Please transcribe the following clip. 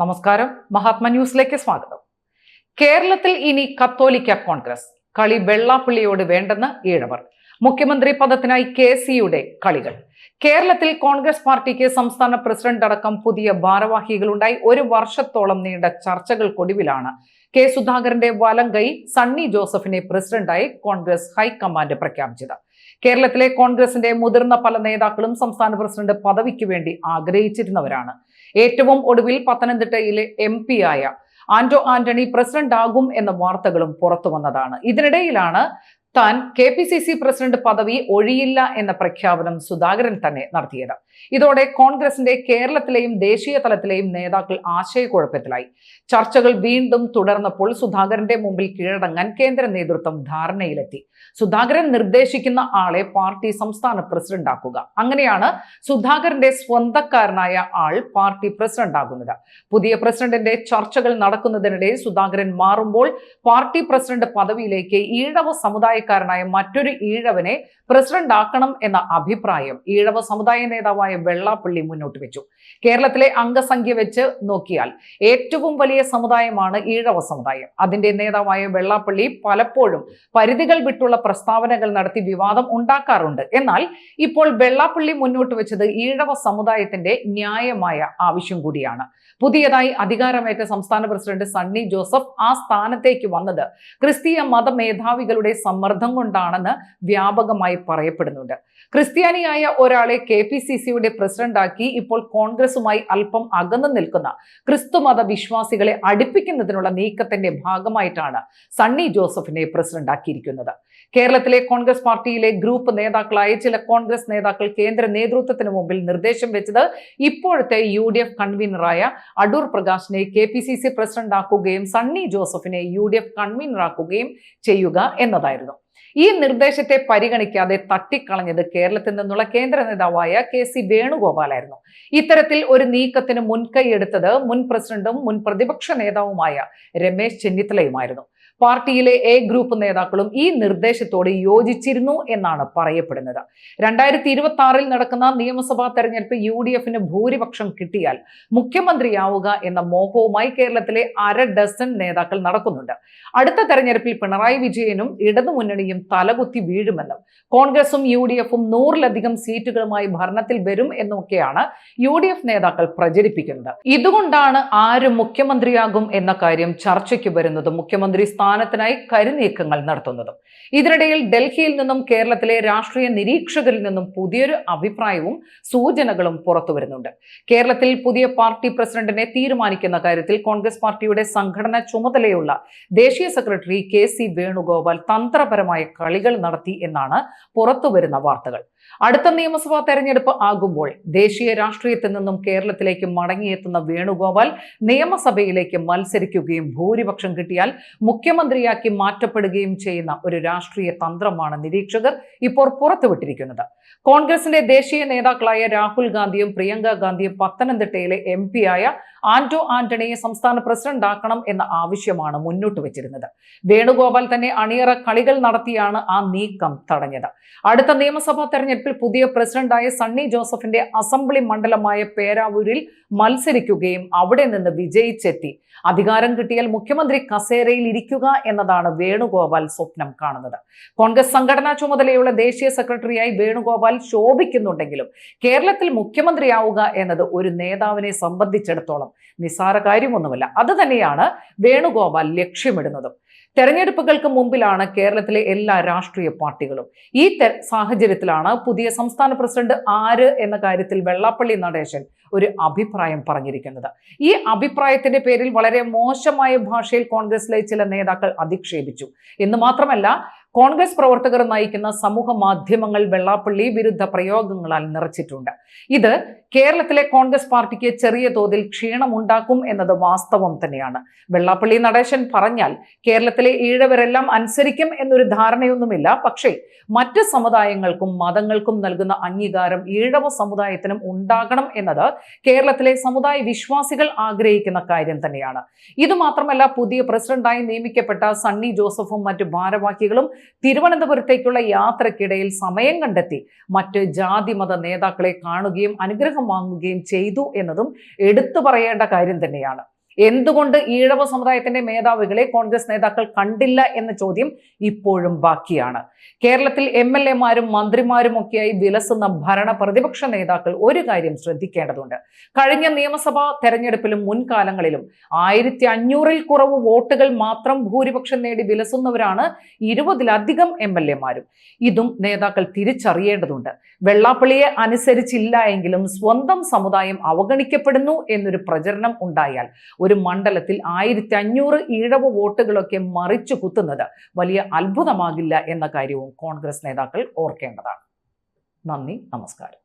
നമസ്കാരം. മഹാത്മ ന്യൂസിലേക്ക് സ്വാഗതം. കേരളത്തിൽ ഇനി കത്തോലിക്ക കോൺഗ്രസ്. കളി വെള്ളാപ്പള്ളിയോട് വേണ്ടെന്ന് ഈഴവർ. മുഖ്യമന്ത്രി പദത്തിനായി കെ സിയുടെ കളികൾ. കേരളത്തിൽ കോൺഗ്രസ് പാർട്ടിക്ക് സംസ്ഥാന പ്രസിഡന്റ് അടക്കം പുതിയ ഭാരവാഹികളുണ്ടായി ഒരു വർഷത്തോളം നീണ്ട ചർച്ചകൾക്കൊടുവിലാണ് കെ. സുധാകരന്റെ വലങ്കൈ സണ്ണി ജോസഫിനെ പ്രസിഡന്റായി കോൺഗ്രസ് ഹൈക്കമാൻഡ് പ്രഖ്യാപിച്ചത്. കേരളത്തിലെ കോൺഗ്രസിന്റെ മുതിർന്ന പല നേതാക്കളും സംസ്ഥാന പ്രസിഡന്റ് പദവിക്ക് വേണ്ടി ആഗ്രഹിച്ചിരുന്നവരാണ്. ഏറ്റവും ഒടുവിൽ പത്തനംതിട്ടയിലെ എം ആയ ആന്റോ ആന്റണി പ്രസിഡന്റ് ആകും എന്ന വാർത്തകളും പുറത്തു വന്നതാണ്. ഇതിനിടയിലാണ് താൻ K P C C president പദവി ഒഴിയില്ല എന്ന പ്രഖ്യാപനം സുധാകരൻ തന്നെ നടത്തിയത്. ഇതോടെ കോൺഗ്രസിന്റെ കേരളത്തിലെയും ദേശീയ തലത്തിലെയും നേതാക്കൾ ആശയക്കുഴപ്പത്തിലായി. ചർച്ചകൾ വീണ്ടും തുടർന്നപ്പോൾ സുധാകരന്റെ മുമ്പിൽ കീഴടങ്ങാൻ കേന്ദ്ര നേതൃത്വം ധാരണയിലെത്തി. സുധാകരൻ നിർദ്ദേശിക്കുന്ന ആളെ പാർട്ടി സംസ്ഥാന പ്രസിഡന്റ് ആക്കുക അങ്ങനെയാണ് സുധാകരന്റെ സ്വന്തക്കാരനായ ആൾ പാർട്ടി പ്രസിഡന്റ് ആകുന്നത് പുതിയ പ്രസിഡന്റിന്റെ ചർച്ചകൾ നടക്കുന്നതിനിടെ സുധാകരൻ മാറുമ്പോൾ പാർട്ടി പ്രസിഡന്റ് പദവിയിലേക്ക് ഈഴവ സമുദായക്കാരനായ മറ്റൊരു ഈഴവനെ പ്രസിഡന്റ് ആക്കണം എന്ന അഭിപ്രായം. ഈഴവ സമുദായ നേതാവായ വെള്ളാപ്പള്ളി മുന്നോട്ട് വെച്ചു. കേരളത്തിലെ അംഗസംഖ്യ വെച്ച് നോക്കിയാൽ ഏറ്റവും വലിയ സമുദായമാണ് ഈഴവ സമുദായം. അതിന്റെ നേതാവായ വെള്ളാപ്പള്ളി പലപ്പോഴും പരിധികൾ വിട്ടുള്ള പ്രസ്താവനകൾ നടത്തി വിവാദം ഉണ്ടാക്കാറുണ്ട്. എന്നാൽ ഇപ്പോൾ വെള്ളാപ്പള്ളി മുന്നോട്ട് വെച്ചത് ഈഴവ സമുദായത്തിന്റെ ന്യായമായ ആവശ്യം കൂടിയാണ്. പുതിയതായി അധികാരമേറ്റ സംസ്ഥാന പ്രസിഡന്റ് സണ്ണി ജോസഫ് ആ സ്ഥാനത്തേക്ക് വന്നത് ക്രിസ്തീയ മതമേധാവികളുടെ സമ്മർദ്ദം കൊണ്ടാണെന്ന് വ്യാപകമായി പറയപ്പെടുന്നുണ്ട്. ക്രിസ്ത്യാനിയായ ഒരാളെ കെ പി സി പ്രസിഡന്റാക്കി ഇപ്പോൾ കോൺഗ്രസുമായി അല്പം അകന്നു നിൽക്കുന്ന ക്രിസ്തുമത വിശ്വാസികളെ അടുപ്പിക്കുന്നതിനുള്ള നീക്കത്തിന്റെ ഭാഗമായിട്ടാണ് സണ്ണി ജോസഫിനെ പ്രസിഡന്റാക്കിയിരിക്കുന്നത്. കേരളത്തിലെ കോൺഗ്രസ് പാർട്ടിയിലെ ഗ്രൂപ്പ് നേതാക്കളായ ചില കോൺഗ്രസ് നേതാക്കൾ കേന്ദ്ര നേതൃത്വത്തിന് മുമ്പിൽ നിർദ്ദേശം വെച്ചത് ഇപ്പോഴത്തെ യു ഡി എഫ് കൺവീനറായ Adoor പ്രകാശിനെ K P C C president ആക്കുകയും സണ്ണി ജോസഫിനെ യു ഡി എഫ് കൺവീനറാക്കുകയും ചെയ്യുക എന്നതായിരുന്നു. ഈ നിർദ്ദേശത്തെ പരിഗണിക്കാതെ തട്ടിക്കളഞ്ഞത് കേരളത്തിൽ നിന്നുള്ള കേന്ദ്ര നേതാവായ കെ സി വേണുഗോപാലായിരുന്നു. ഇത്തരത്തിൽ ഒരു നീക്കത്തിന് മുൻകൈ എടുത്തത് മുൻ പ്രസിഡന്റും മുൻ പ്രതിപക്ഷ നേതാവുമായ രമേശ് ചെന്നിത്തലയുമായിരുന്നു. പാർട്ടിയിലെ എ ഗ്രൂപ്പ് നേതാക്കളും ഈ നിർദ്ദേശത്തോട് യോജിച്ചിരുന്നു എന്നാണ് പറയപ്പെടുന്നത്. രണ്ടായിരത്തി ഇരുപത്തി ആറിൽ നടക്കുന്ന നിയമസഭാ തെരഞ്ഞെടുപ്പ് യു ഡി എഫിന് ഭൂരിപക്ഷം കിട്ടിയാൽ മുഖ്യമന്ത്രിയാവുക എന്ന മോഹവുമായി കേരളത്തിലെ അര ഡസൻ നേതാക്കൾ നടക്കുന്നുണ്ട്. അടുത്ത തെരഞ്ഞെടുപ്പിൽ പിണറായി വിജയനും ഇടതുമുന്നണിയും തലകുത്തി വീഴുമെന്നും കോൺഗ്രസും യു ഡി എഫും നൂറിലധികം സീറ്റുകളുമായി ഭരണത്തിൽ വരും എന്നൊക്കെയാണ് യു ഡി എഫ് നേതാക്കൾ പ്രചരിപ്പിക്കുന്നത്. ഇതുകൊണ്ടാണ് ആര് മുഖ്യമന്ത്രിയാകും എന്ന കാര്യം ചർച്ചയ്ക്ക് വരുന്നത് മുഖ്യമന്ത്രി സ്ഥാനത്തിനായി കരുനീക്കങ്ങൾ നടത്തുന്നതും. ഇതിനിടയിൽ ഡൽഹിയിൽ നിന്നും കേരളത്തിലെ രാഷ്ട്രീയ നിരീക്ഷകരിൽ നിന്നും പുതിയൊരു അഭിപ്രായവും സൂചനകളും പുറത്തു വരുന്നുണ്ട്. കേരളത്തിൽ പുതിയ പാർട്ടി പ്രസിഡന്റിനെ തീരുമാനിക്കുന്ന കാര്യത്തിൽ കോൺഗ്രസ് പാർട്ടിയുടെ സംഘടനാ ചുമതലയുള്ള ദേശീയ സെക്രട്ടറി കെ സി വേണുഗോപാൽ തന്ത്രപരമായ കളികൾ നടത്തി എന്നാണ് പുറത്തുവരുന്ന വാർത്തകൾ. അടുത്ത നിയമസഭാ തെരഞ്ഞെടുപ്പ് ആകുമ്പോൾ ദേശീയ രാഷ്ട്രീയത്തിൽ നിന്നും കേരളത്തിലേക്ക് മടങ്ങിയെത്തുന്ന വേണുഗോപാൽ നിയമസഭയിലേക്ക് മത്സരിക്കുകയും ഭൂരിപക്ഷം കിട്ടിയാൽ മുഖ്യമന്ത്രിയാക്കി മാറ്റപ്പെടുകയും ചെയ്യുന്ന ഒരു രാഷ്ട്രീയ തന്ത്രമാണ് നിരീക്ഷകർ ഇപ്പോൾ പുറത്തുവിട്ടിരിക്കുന്നത്. കോൺഗ്രസിന്റെ ദേശീയ നേതാക്കളായ രാഹുൽ ഗാന്ധിയും പ്രിയങ്ക ഗാന്ധിയും പത്തനംതിട്ടയിലെ എം ആയ ആന്റോ ആന്റണിയെ സംസ്ഥാന പ്രസിഡന്റാക്കണം എന്ന ആവശ്യമാണ് മുന്നോട്ട് വെച്ചിരുന്നത്. വേണുഗോപാൽ തന്നെ അണിയറ കളികൾ നടത്തിയാണ് ആ നീക്കം തടഞ്ഞത്. അടുത്ത നിയമസഭാ തെരഞ്ഞെടുപ്പിൽ പുതിയ പ്രസിഡന്റായ സണ്ണി ജോസഫിന്റെ അസംബ്ലി മണ്ഡലമായ പേരാവൂരിൽ മത്സരിക്കുകയും അവിടെ നിന്ന് വിജയിച്ചെത്തി. അധികാരം കിട്ടിയാൽ മുഖ്യമന്ത്രി കസേരയിൽ ഇരിക്കുക എന്നതാണ് വേണുഗോപാൽ സ്വപ്നം കാണുന്നത്. കോൺഗ്രസ് സംഘടനാ ചുമതലയുള്ള ദേശീയ സെക്രട്ടറിയായി വേണുഗോപാൽ ശോഭിക്കുന്നുണ്ടെങ്കിലും കേരളത്തിൽ മുഖ്യമന്ത്രിയാവുക എന്നത് ഒരു നേതാവിനെ സംബന്ധിച്ചിടത്തോളം നിസ്സാര കാര്യമൊന്നുമല്ല. അത് തന്നെയാണ് വേണുഗോപാൽ ലക്ഷ്യമിടുന്നതും. തെരഞ്ഞെടുപ്പുകൾക്ക് മുമ്പിലാണ് കേരളത്തിലെ എല്ലാ രാഷ്ട്രീയ പാർട്ടികളും. ഈ സാഹചര്യത്തിലാണ് പുതിയ സംസ്ഥാന പ്രസിഡന്റ് ആര് എന്ന കാര്യത്തിൽ വെള്ളാപ്പള്ളി നടേശൻ ഒരു അഭിപ്രായം പറഞ്ഞിരിക്കുന്നത്. ഈ അഭിപ്രായത്തിന്റെ പേരിൽ വളരെ മോശമായ ഭാഷയിൽ കോൺഗ്രസിലെ ചില നേതാക്കൾ അധിക്ഷേപിച്ചു. എന്ന് മാത്രമല്ല കോൺഗ്രസ് പ്രവർത്തകർ നയിക്കുന്ന സമൂഹ മാധ്യമങ്ങൾ വെള്ളാപ്പള്ളി വിരുദ്ധ പ്രയോഗങ്ങളാൽ നിറച്ചിട്ടുണ്ട്. ഇത് കേരളത്തിലെ കോൺഗ്രസ് പാർട്ടിക്ക് ചെറിയ തോതിൽ ക്ഷീണമുണ്ടാക്കും എന്നത് വാസ്തവം തന്നെയാണ്. വെള്ളാപ്പള്ളി നടേശൻ പറഞ്ഞാൽ കേരളത്തിലെ ഈഴവരെല്ലാം അനുസരിക്കും എന്നൊരു ധാരണയൊന്നുമില്ല. പക്ഷേ മറ്റ് സമുദായങ്ങൾക്കും മതങ്ങൾക്കും നൽകുന്ന അംഗീകാരം ഈഴവ സമുദായത്തിനും ഉണ്ടാകണം എന്നത് കേരളത്തിലെ സമുദായ വിശ്വാസികൾ ആഗ്രഹിക്കുന്ന കാര്യം തന്നെയാണ്. ഇത് മാത്രമല്ല പുതിയ പ്രസിഡന്റായി നിയമിക്കപ്പെട്ട സണ്ണി ജോസഫും മറ്റ് ഭാരവാഹികളും തിരുവനന്തപുരത്തേക്കുള്ള യാത്രക്കിടയിൽ സമയം കണ്ടെത്തി. മറ്റ് ജാതി മത നേതാക്കളെ കാണുകയും അനുഗ്രഹം വാങ്ങുകയും ചെയ്തു എന്നതും എടുത്തു പറയേണ്ട കാര്യം തന്നെയാണ്. എന്തുകൊണ്ട് ഈഴവ സമുദായത്തിന്റെ മേധാവികളെ കോൺഗ്രസ് നേതാക്കൾ കണ്ടില്ല എന്ന ചോദ്യം ഇപ്പോഴും ബാക്കിയാണ്. കേരളത്തിൽ എം എൽ എമാരും മന്ത്രിമാരും ഒക്കെയായി വിലസുന്ന ഭരണ പ്രതിപക്ഷ നേതാക്കൾ ഒരു കാര്യം ശ്രദ്ധിക്കേണ്ടതുണ്ട്. കഴിഞ്ഞ നിയമസഭാ തെരഞ്ഞെടുപ്പിലും മുൻകാലങ്ങളിലും ആയിരത്തി അഞ്ഞൂറിൽ കുറവ് വോട്ടുകൾ മാത്രം ഭൂരിപക്ഷം നേടി വിലസുന്നവരാണ് ഇരുപതിലധികം എം എൽ എമാരും. ഇതും നേതാക്കൾ തിരിച്ചറിയേണ്ടതുണ്ട്. വെള്ളാപ്പള്ളിയെ അനുസരിച്ചില്ല എങ്കിലും സ്വന്തം സമുദായം അവഗണിക്കപ്പെടുന്നു എന്നൊരു പ്രചരണം ഉണ്ടായാൽ ഒരു മണ്ഡലത്തിൽ ആയിരത്തി അഞ്ഞൂറ് ഈഴവ വോട്ടുകളൊക്കെ മറിച്ചു കുത്തുന്നത് വലിയ അത്ഭുതമാകില്ല എന്ന കാര്യവും കോൺഗ്രസ് നേതാക്കൾ ഓർക്കേണ്ടതാണ്. നന്ദി നമസ്കാരം.